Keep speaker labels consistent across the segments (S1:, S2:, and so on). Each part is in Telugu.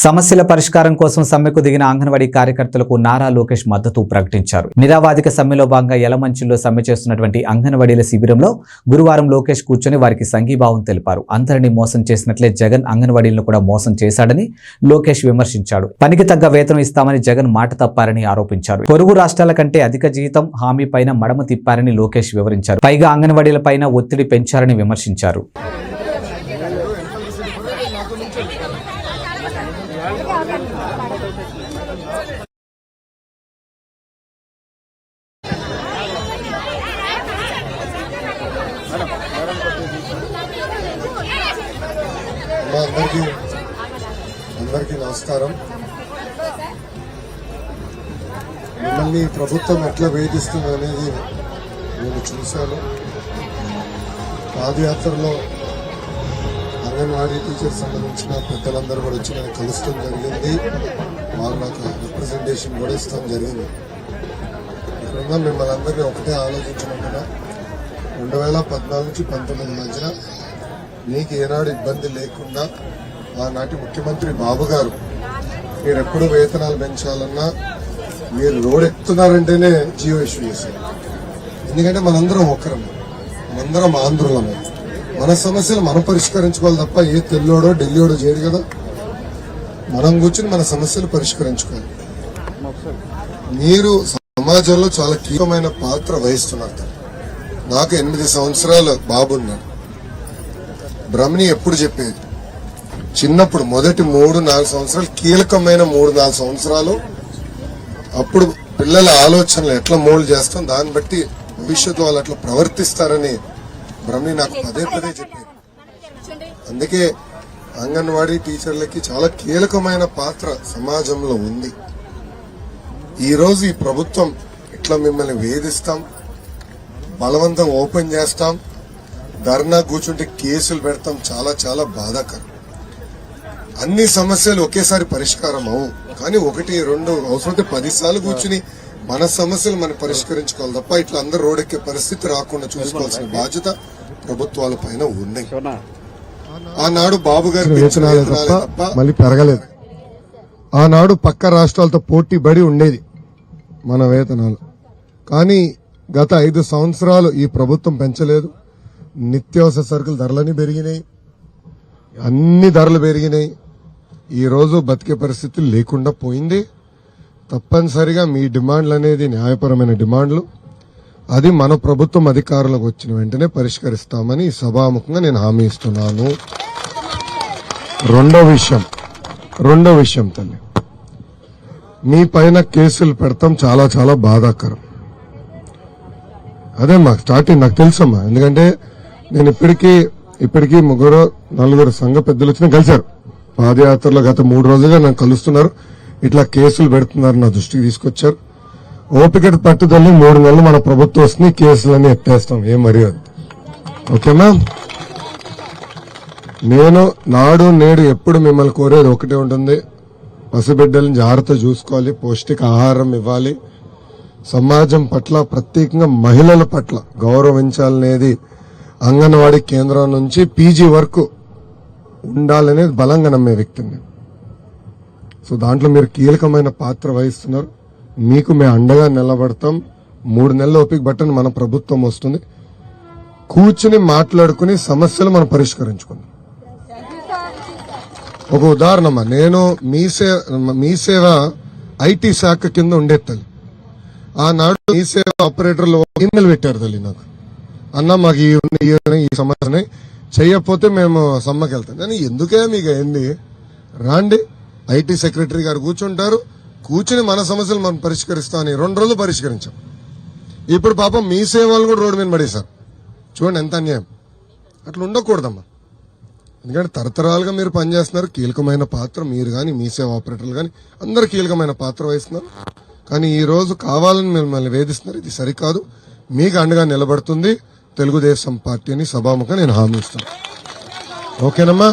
S1: సమస్యల పరిష్కారం కోసం సమ్మెకు దిగిన అంగన్వాడీ కార్యకర్తలకు నారా లోకేష్ మద్దతు ప్రకటించారు. నిరావాదిక సమ్మెలో భాగంగా యలమంచిలో సమ్మె చేస్తున్నటువంటి అంగన్వాడీల శిబిరంలో గురువారం లోకేష్ కూర్చొని వారికి సంఘీభావం తెలిపారు. అందరినీ మోసం చేసినట్లే జగన్ అంగన్వాడీలను కూడా మోసం చేశాడని లోకేష్ విమర్శించాడు. పనికి తగ్గ వేతనం ఇస్తామని జగన్ మాట తప్పారని ఆరోపించారు. పొరుగు రాష్ట్రాల కంటే అధిక జీతం హామీ పైన మడమ తిప్పారని లోకేష్ వివరించారు. పైగా అంగన్వాడీల పైన ఒత్తిడి పెంచారని విమర్శించారు.
S2: అందరికీ అందరికీ నమస్కారం. మిమ్మల్ని ప్రభుత్వం ఎట్లా వేధిస్తుంది అనేది నేను చూశాను. పాదయాత్రలో అంగన్వాడీ టీచర్ సంబంధించిన పెద్దలందరూ కూడా వచ్చి నన్ను కలుస్తాం జరిగింది. వాళ్ళు నాకు రిప్రజెంటేషన్ కూడా ఇస్తాం జరిగింది. ఇక్కడున్న మిమ్మల్ని అందరినీ ఒకటే ఆలోచించమంటున్నా రెండు వేల పద్నాలుగు నుంచి పంతొమ్మిది మధ్యన నీకు ఏనాడు ఇబ్బంది లేకుండా ఆనాటి ముఖ్యమంత్రి బాబు గారు మీరు ఎప్పుడు వేతనాలు పెంచాలన్నా మీరు రోడ్ ఎక్కుతున్నారంటేనే జియో ఇష్యూ చేశారు. ఎందుకంటే మనందరం ఒకరం మనందరం ఆంధ్రులమే. మన సమస్యలు మనం పరిష్కరించుకోవాలి తప్ప ఏ తెల్లోడో ఢిల్లీడో చేయడు కదా. మనం కూర్చుని మన సమస్యలు పరిష్కరించుకోవాలి. మీరు సమాజంలో చాలా కీలకమైన పాత్ర వహిస్తున్నారు. నాకు ఎనిమిది సంవత్సరాలు బాబున్నాడు భ్రమణి ఎప్పుడు చెప్పేది? చిన్నప్పుడు మొదటి మూడు నాలుగు సంవత్సరాలు కీలకమైన మూడు నాలుగు సంవత్సరాలు. అప్పుడు పిల్లల ఆలోచనలు ఎట్లా మోల్డ్ చేస్తాం? దాన్ని బట్టి భవిష్యత్తు వాళ్ళు అట్లా ప్రవర్తిస్తారని భ్రమణి నాకు పదే పదే చెప్పేది. అందుకే అంగన్వాడీ టీచర్లకి చాలా కీలకమైన పాత్ర సమాజంలో ఉంది. ఈరోజు ఈ ప్రభుత్వం ఇట్లా మిమ్మల్ని వేధిస్తాం బలవంతం ఓపెన్ చేస్తాం ధర్నా కూర్చుంటే కేసులు పెడతాం చాలా చాలా బాధాకరం. అన్ని సమస్యలు ఒకేసారి పరిష్కారం అవు కానీ ఒకటి రెండు అవసరమైతే పది సార్లు కూర్చుని మన సమస్యలు మనం పరిష్కరించుకోవాలి తప్ప ఇట్లా అందరూ రోడెక్కే పరిస్థితి రాకుండా చూసుకోవాల్సిన బాధ్యత ప్రభుత్వాల పైన ఉన్నాయి ఆనాడు బాబు గారి
S3: తప్ప మళ్ళీ పెరగలేదు. ఆనాడు పక్క రాష్ట్రాలతో పోటీ పడి ఉండేది మన వేతనాలు. కానీ గత ఐదు సంవత్సరాలు ఈ ప్రభుత్వం పెంచలేదు. నిత్యావసర సరుకుల ధరలన్నీ పెరిగినాయి. అన్ని ధరలు పెరిగినాయి. ఈరోజు బతికే పరిస్థితి లేకుండా పోయింది. తప్పనిసరిగా మీ డిమాండ్లు అనేది న్యాయపరమైన డిమాండ్లు. అది మన ప్రభుత్వం అధికారులకు వచ్చిన వెంటనే పరిష్కరిస్తామని సభాముఖంగా నేను హామీ ఇస్తున్నాను. రెండో విషయం. రెండో విషయం తల్లి. మీ పైన కేసులు పెడతాం చాలా చాలా బాధాకరం. అదే మాకు స్టార్టింగ్ నాకు తెలుసమ్మా. ఎందుకంటే నేను ఇప్పటికీ ఇప్పటికీ ముగ్గురు నలుగురు సంఘ పెద్దలు వచ్చిన కలిశారు. పాదయాత్రలో గత మూడు రోజులుగా నన్ను కలుస్తున్నారు. ఇట్లా కేసులు పెడుతున్నారు నా దృష్టికి తీసుకొచ్చారు. ఓపిక పట్టుదలని మూడు నెలలు మన ప్రభుత్వం వస్తుంది కేసులన్నీ ఎత్తేస్తాం. ఏం మరి ఓకేనా? నేను నాడు నేడు ఎప్పుడు మిమ్మల్ని కోరేది ఒకటే ఉంటుంది. పసిబిడ్డలను జాగ్రత్త చూసుకోవాలి పౌష్టిక ఆహారం ఇవ్వాలి. సమాజం పట్ల ప్రత్యేకంగా మహిళల పట్ల గౌరవించాలనేది అంగన్వాడీ కేంద్రం నుంచి పీజీ వరకు ఉండాలనేది బలంగా నమ్మే వ్యక్తిని సో దాంట్లో మీరు కీలకమైన పాత్ర వహిస్తున్నారు. మీకు మేము అండగా నిలబడతాం. మూడు నెలల ఓపిక బట్టని మన ప్రభుత్వం వస్తుంది. కూర్చుని మాట్లాడుకుని సమస్యలు మనం పరిష్కరించుకుందాం. ఒక ఉదాహరణమ్మా. నేను మీ సేవ మీ సేవ ఐటీ శాఖ కింద ఉండే తల్లి. ఆనాడు మీ సేవ ఆపరేటర్లు ఈమెయిల్ పెట్టారు తల్లి నాకు. అన్న మాకు ఈ ఈ సమస్యని చెయ్యకపోతే మేము సమ్మకి వెళ్తాం. కానీ ఎందుకే మీకు ఏంది రాండి ఐటీ సెక్రటరీ గారు కూర్చుంటారు. కూర్చుని మన సమస్యలు మనం పరిష్కరిస్తామని రెండు రోజులు పరిష్కరించాం. ఇప్పుడు పాపం మీ సేవలు కూడా రోడ్డు మీద పడేశారు. చూడండి ఎంత అన్యాయం. అట్లా ఉండకూడదమ్మా. ఎందుకంటే తరతరాలుగా మీరు పనిచేస్తున్నారు. కీలకమైన పాత్ర మీరు కానీ మీ సేవ ఆపరేటర్లు కానీ అందరు కీలకమైన పాత్ర వహిస్తున్నారు. కానీ ఈ రోజు కావాలని మిమ్మల్ని వేధిస్తున్నారు. ఇది సరికాదు. మీకు అండగా నిలబడుతుంది. తెలుగుదేశం పార్టీ అని సభాముఖం నేను హామీ ఇస్తాను. ఓకేనమ్మా?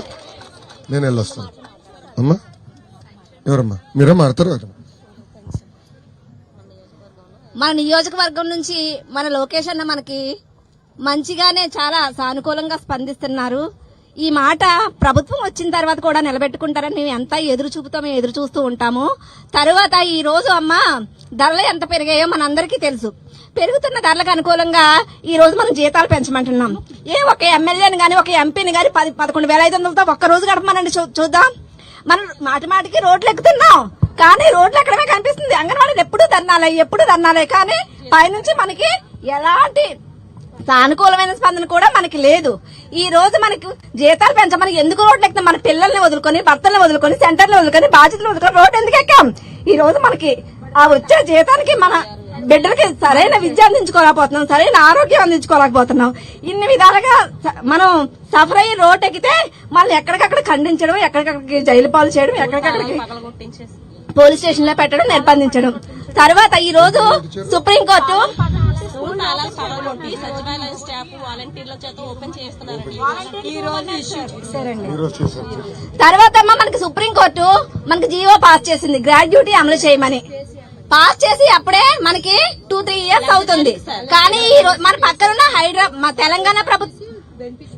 S3: నేను వెళ్ళొస్తాను. అమ్మా? ఎవరమ్మా? మీరే మాడతారు
S4: మన నియోజకవర్గం నుంచి మన లోకేష్ అన్న మనకి మంచిగానే చాలా సానుకూలంగా స్పందిస్తున్నారు. ఈ మాట ప్రభుత్వం వచ్చిన తర్వాత కూడా నిలబెట్టుకుంటారని మేము ఎంత ఎదురు చూపుతామో మేము ఎదురు చూస్తూ ఉంటాము. తరువాత ఈ రోజు అమ్మ ధరలు ఎంత పెరిగాయో మనందరికీ తెలుసు. పెరుగుతున్న ధరలకు అనుకూలంగా ఈ రోజు మనం జీతాలు పెంచమంటున్నాం. ఏ ఒక ఎమ్మెల్యేని కానీ ఒక ఎంపీని కానీ పది పదకొండు వేల ఐదు వందలతో ఒక్క రోజు గడపమనండి చూ- చూద్దాం. మనం మాటి మాటికి రోడ్లు ఎక్కుతున్నాం. కానీ రోడ్లు ఎక్కడమే కనిపిస్తుంది. అంగన్వాడీలు ఎప్పుడు ధర్నాలే ఎప్పుడు ధర్నాలే. కానీ పైనుంచి మనకి ఎలాంటి సానుకూలమైన స్పందన కూడా మనకి లేదు. ఈ రోజు మనకి జీతాలు పెంచమని ఎందుకు రోడ్లు ఎక్కుతాం మన పిల్లల్ని వదులుకొని భర్తలను వదులుకొని సెంటర్లు వదులుకొని బాధ్యతలు వదులుకొని రోడ్డు ఎందుకు ఎక్కాం? ఈ రోజు మనకి ఆ వచ్చే జీతానికి మన బిడ్డలకి సరైన విద్య అందించుకోలేకపోతున్నాం సరైన ఆరోగ్యం అందించుకోలేకపోతున్నాం. ఇన్ని విధాలుగా మనం సఫర్ అయ్యి రోడ్ ఎక్కితే మళ్ళీ ఎక్కడికక్కడ ఖండించడం ఎక్కడికక్కడికి జైలు పాలు చేయడం ఎక్కడికక్కడికి పోలీస్ స్టేషన్లో పెట్టడం నిర్బంధించడం. తర్వాత ఈ రోజు సుప్రీంకోర్టు
S5: స్టాఫ్ వాలంటీర్ల చేత ఓపెన్ చేస్తున్నారండి ఈ రోజు ఇష్యూ
S2: ఈరోజు
S4: తర్వాత మనకి సుప్రీంకోర్టు మనకి జీవో పాస్ చేసింది. గ్రాడ్యుటీ అమలు చేయమని. పాస్ చేసి అప్పుడే మనకి టూ త్రీ ఇయర్స్ అవుతుంది. కానీ మన పక్కనున్న హైదరాబాద్ తెలంగాణ ప్రభుత్వం